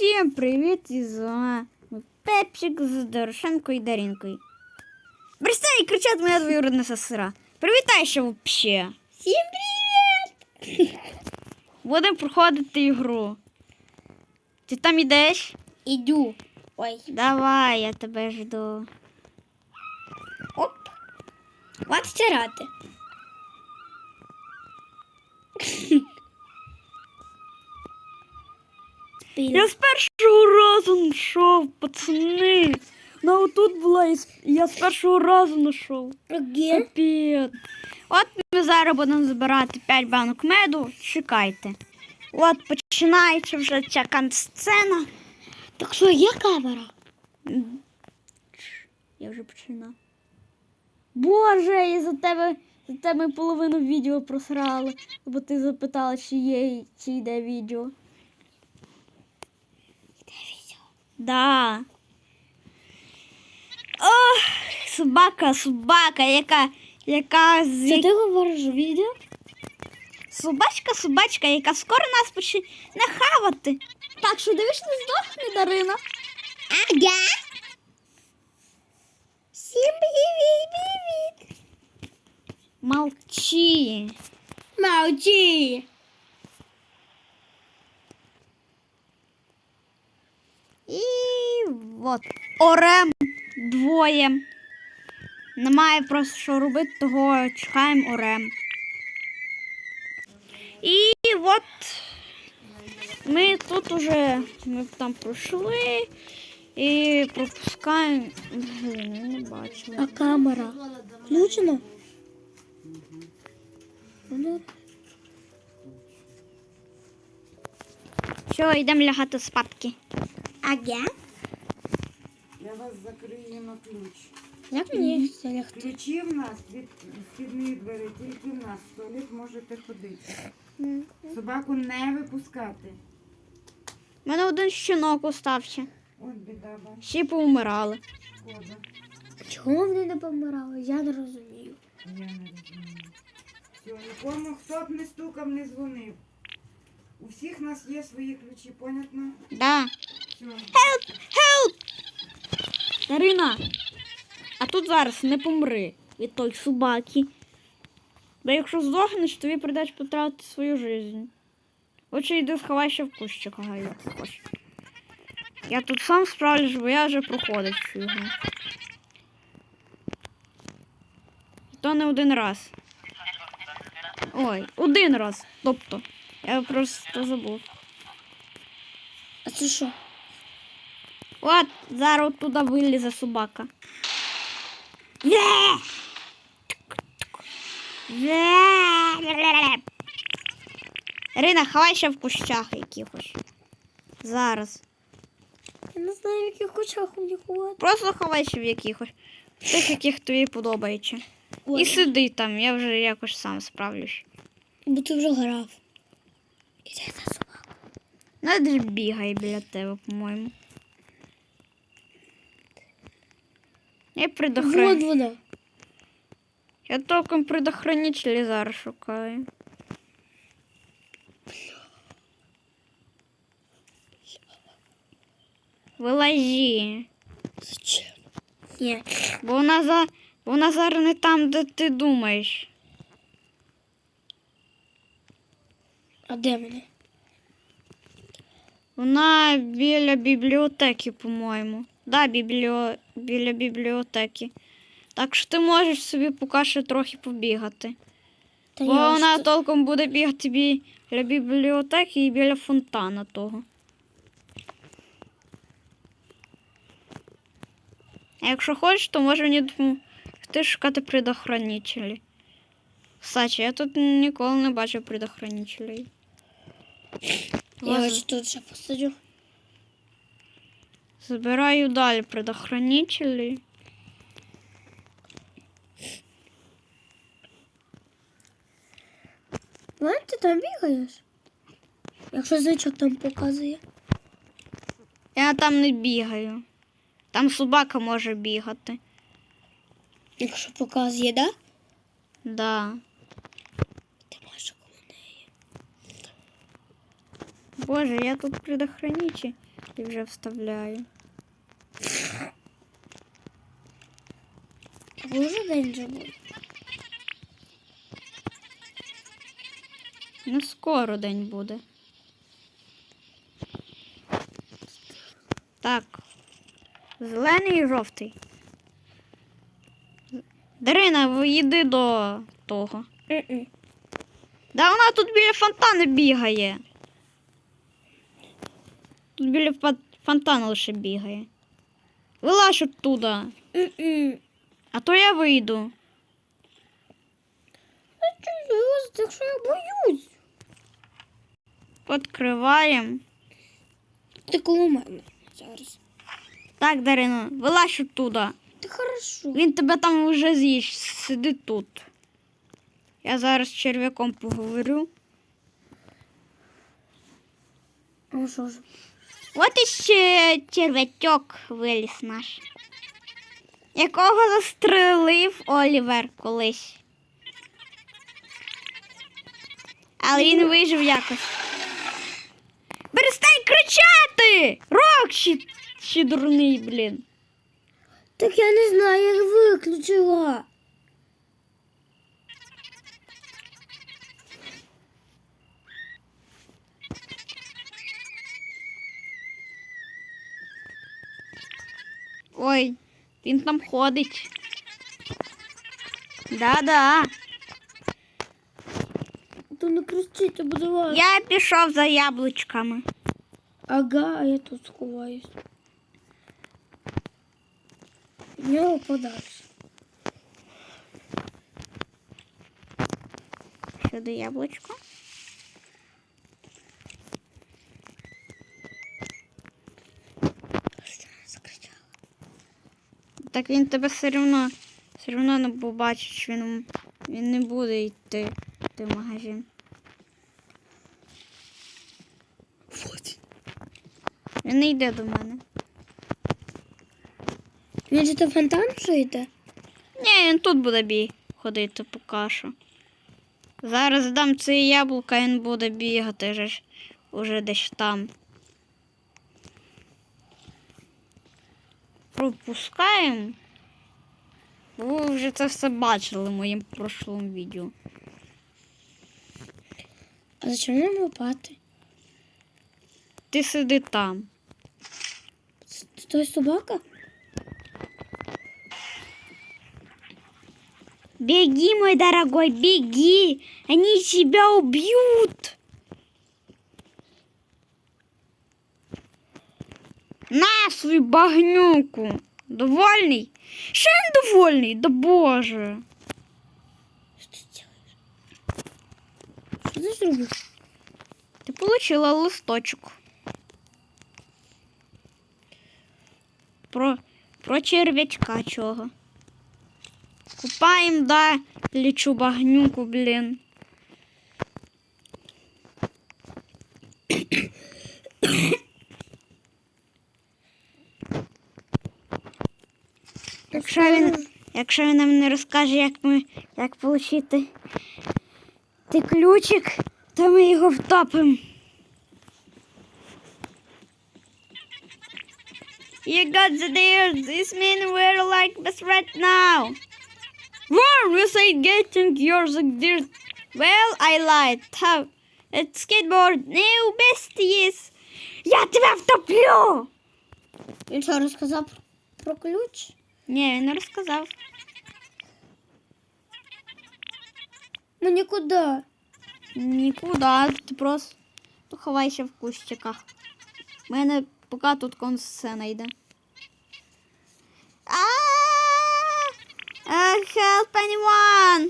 Всім привіт із вами Пепчик з Дорошенко і Дарінкою. Перестань кричати моя двоюродна сестра. Ще вообще. Всім привіт! Будемо проходити ігру. Ти там ідеш? Іду. Ой. Давай, я тебе жду. Оп. От стирати. Я з першого разу знайшов, пацани. Ну отут була, і я з першого разу знайшов. Капець. От ми зараз будемо збирати 5 банок меду. Чекайте. От починається вже ця кансцена. Так що є камера? Я вже починав. Боже, і за тебе, за тебе половину відео просрали, бо ти запитала, чи є, чи йде відео. Де відео? Да. Ох, собака, собака, яка, яка з Це ти говориш відео? Собачка, собачка, яка скоро нас почне хавати. Так що дивиш, не здохне, Дарина. Ага. Всім привіт, привіт. Молчи. Молчи. І от. Орем двоє. Немає просто що робити, того чекаємо орем. І от ми тут уже ми там пройшли і пропускаємо. Не бачила. А камера? Включена? Що, йдемо лягати спадки. Ага. Я вас закрию на ключ. Як мені це лягти? Ключі в нас від вхідної двері, тільки в нас. В туалет можете ходити. Собаку не випускати. У мене один щенок остався. От біда, бач, Всі поумирали. шкода. Чому вони не помирали? Я не розумію. Я не розумію. Все, нікому хто б не стукав, не дзвонив. У всіх нас є свої ключі, понятно? Да. Help! Help! Дарина, а тут зараз не помри від той собаки. Бо якщо здохнеш, тобі прийдеться потратити свою життя. Отже, йди сховайся в кущиках, як хочеш. Я тут сам справлюсь, бо я вже проходив цю. То не один раз. Ой, один раз. Тобто, я просто забув. А це що? От, зараз туди вилізе собака. Є! Є! Рина, ховайся в кущах якихось. Зараз. Я не знаю, в яких у них ховати. Просто ховайся в якихось. В тих, яких тобі подобається. І сиди там, я вже якось сам справлюсь. Бо ти вже грав. Іди за собаку. Надо ж бігає біля тебе, по-моєму. Я Вон предохраню. вона. Я толком предохранителі зараз шукаю. Вилазі. Зачем? Ні. Бо вона, за... вона зараз не там, де ти думаєш. А де мене? Вона біля бібліотеки, по-моєму. Да, бібліо... біля бібліотеки. Так що ти можеш собі поки що трохи побігати. Та Бо я вона ж- толком буде бігати біля бібліотеки і біля фонтана того. А якщо хочеш, то може мені допомогти шукати предохранителі. Кстати, я тут ніколи не бачив предохранителей. Я ось тут ще посадю. Забираю далі предохранителі. Ладно, ти там бігаєш? Якщо значок там показує. Я там не бігаю. Там собака може бігати. Якщо показує, да? Да. Ти можеш коло неї. Боже, я тут предохранитель. Вже вставляю. День вже буде? Ну, скоро день буде. Так. Зелений і жовтий. Дарина, ви йди до того. Да вона тут біля фонтану бігає. Тут біля фонтану лише бігає. Вилазь оттуда. А то я вийду. Так що я боюсь? Відкриваємо. Ти коло мене зараз. Так, Дарина, вилазь оттуда. Та хорошо. Він тебе там вже з'їсть, сиди тут. Я зараз з черв'яком поговорю. А що ж? От іще черв'ячок виліз наш. Якого застрелив Олівер колись. Але він вижив якось. Перестань кричати! Рокші, ще дурний, блін. Так я не знаю, я виключила. Ой, він там ходить. Да-да. То не кричите, будь ласка. Я пішов за яблучками. Ага, а я тут сховаюсь. Від нього подальше. Сюди яблучко. Що я закричала? Так він тебе все одно, все одно не побачить, що він, він не буде йти в магазин. Вот. Він не йде до мене. Він же до фонтан вже йде? Ні, він тут буде бій ходити по кашу. Зараз дам це яблука, він буде бігати вже, ж- уже десь там. Пропускаємо. Ви вже це все бачили в моєму прошлому відео. А зачем нам лопати? Ти сиди там. Це той собака? Беги, мой дорогой, беги! Они тебя убьют! На свою багнюку! Довольний? Ще не довольний? Да боже! Що ти робиш? Що ти зробив? Ти получила листочок. Про, про черв'ячка чого. Купаємо, да, лічу багнюку, блін. Якщо він, якщо він нам не розкаже, як ми як отримати ти ключик, то ми його втопимо. You got the deer. This mean we're like best right now. Wrong, you say getting yours a deer. Well, I lied. How? It's skateboard. New besties. Я тебе втоплю. Він що розказав про ключ? Ні, він не розказав. Ну нікуди. Нікуди, ти просто ховайся в кущиках. У мене поки тут консцена йде. А! Uh, help anyone!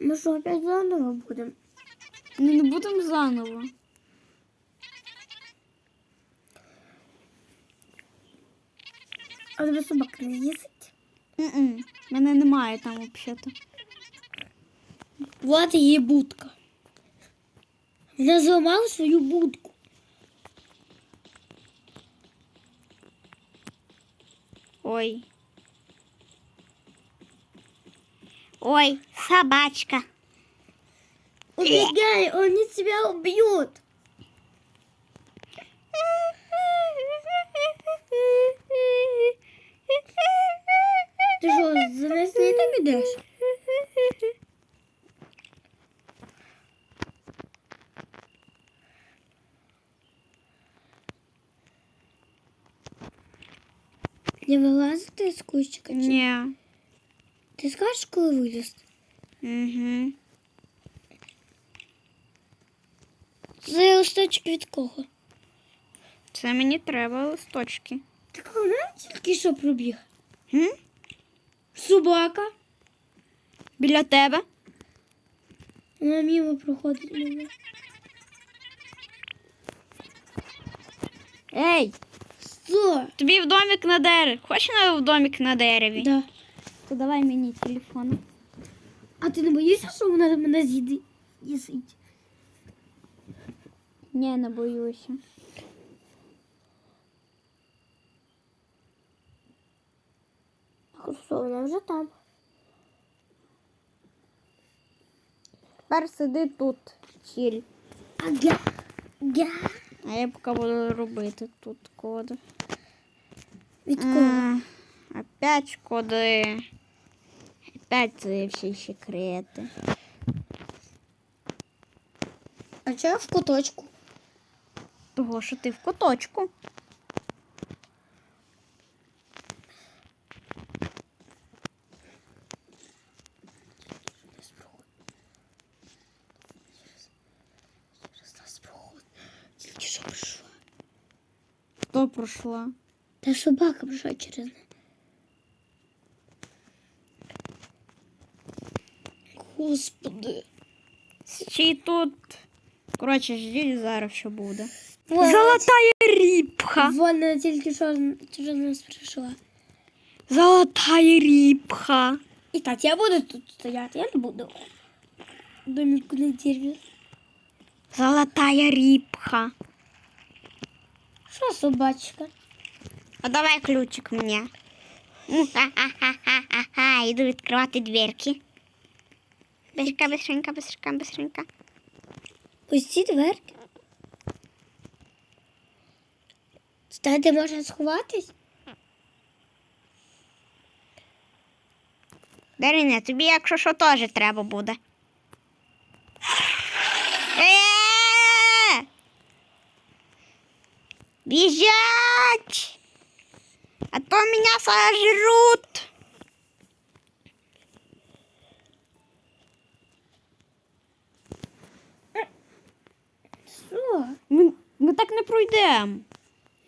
Ми що опять заново будемо? Ну, не будемо заново. А тебе собака не їздить? М-м, Мене немає там взагалі. Вот її будка. Вона зламала свою будку. Ой. Ой, собачка. Убегай, они тебя убьют. Ты что, за нас не так идешь? Не вилазити з кущика? чи- Ні. Ти скажеш, коли вилізти? Угу. Це листочок від кого? Це мені треба листочки. Так вона тільки що пробіг. М? Собака. Біля тебе. Вона мимо проходить. Ей, Що? тобі в домик на дереві. Хочеш на в домик на дереві? Да. То давай мені телефон. А ти не боїшся, що вона мене з'їде? Їсить? Ні, не боюся. Вона вже там. Тепер сиди тут, чіль. Ага. Ага. А я поки буду робити тут коди. Від кого? А, Опять коди. Опять ці всі секрети. А чого я в куточку? Того, що ти в куточку. Тільки що прийшла. Хто пройшла? Та собака прийшла через неї. Господи. Чи тут. Коротше, ждіть зараз, що буде. Вона, Золотая ріпха. вона тільки що через нас прийшла. Золотая ріпха. І так, я буду тут стояти, я не буду. Домик на дереві. Золотая ріпха. Що собачка? А давай ключик мені. Ха-ха-ха-ха-ха. Іду відкривати дверки. Быстренько, быстренько, быстренько, быстренько. Ось ці дверки. Та де можна сховатись? Дарина, тобі, якщо що, теж треба буде. Е! Біжать! А то меня сожрут. Що? Ми, ми так не пройдемо.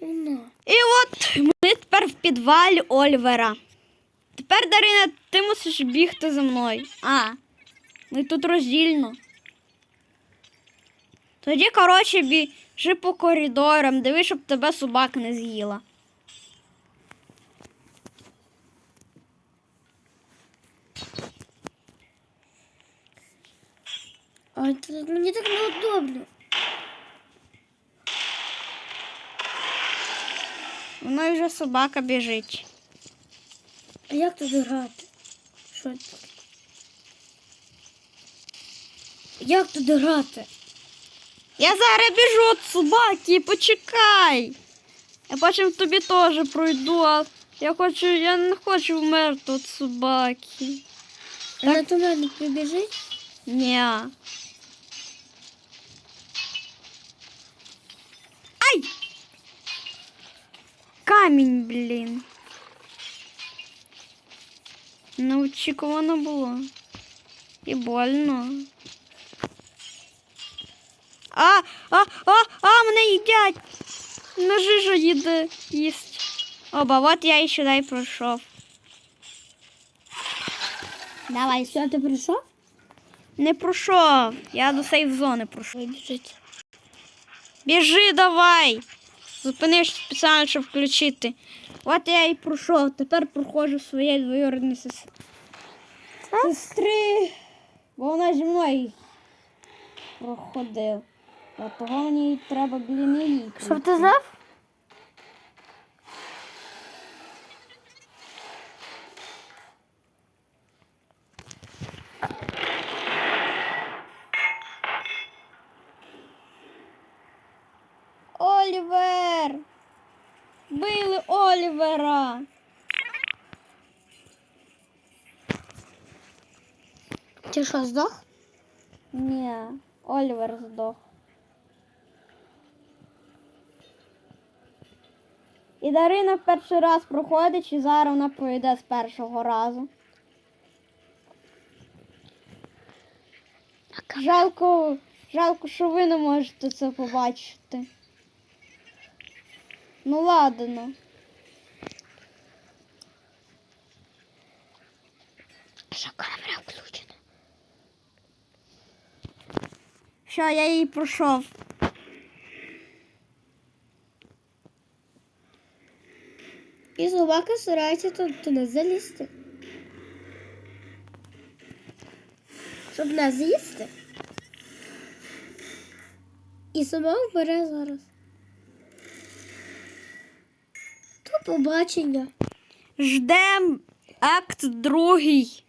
І от ми тепер в підвалі Ольвера. Тепер, Дарина, ти мусиш бігти за мною. А, ми тут роздільно. Тоді, коротше, біжи по коридорам, диви, щоб тебе собака не з'їла. Це мені так неудобно. Воно вже собака біжить. А як тут грати? Що? Як тут грати? Я зараз біжу від собаки, почекай. Я потім тобі теж пройду, а я хочу, я не хочу вмерти від собаки. Вона до мене прибіжить? Ні. Камінь, блін. Неочікувано було. І больно. А, а, а, а, мене їдять. На жижу їде їсть. Оба, от я і сюди пройшов. Давай, все, ти прийшов? Не пройшов. Я до сейф зони пройшов. Біжи давай. Зупиниш спеціально, щоб включити. От я і пройшов. Тепер проходжу своєї двоюрідної сес- сестри. Бо вона зі мною проходила. А того мені треба блін її. Щоб ти знав? Ти що, здох? Ні, Олівер здох. І Дарина в перший раз проходить, і зараз вона пройде з першого разу. Жалко, жалко, що ви не можете це побачити. Ну ладно. Що камера включена? Що, я її пройшов. І собака старається тут до нас залізти. Щоб нас з'їсти. І сама вбере зараз. То побачення. Ждем акт другий.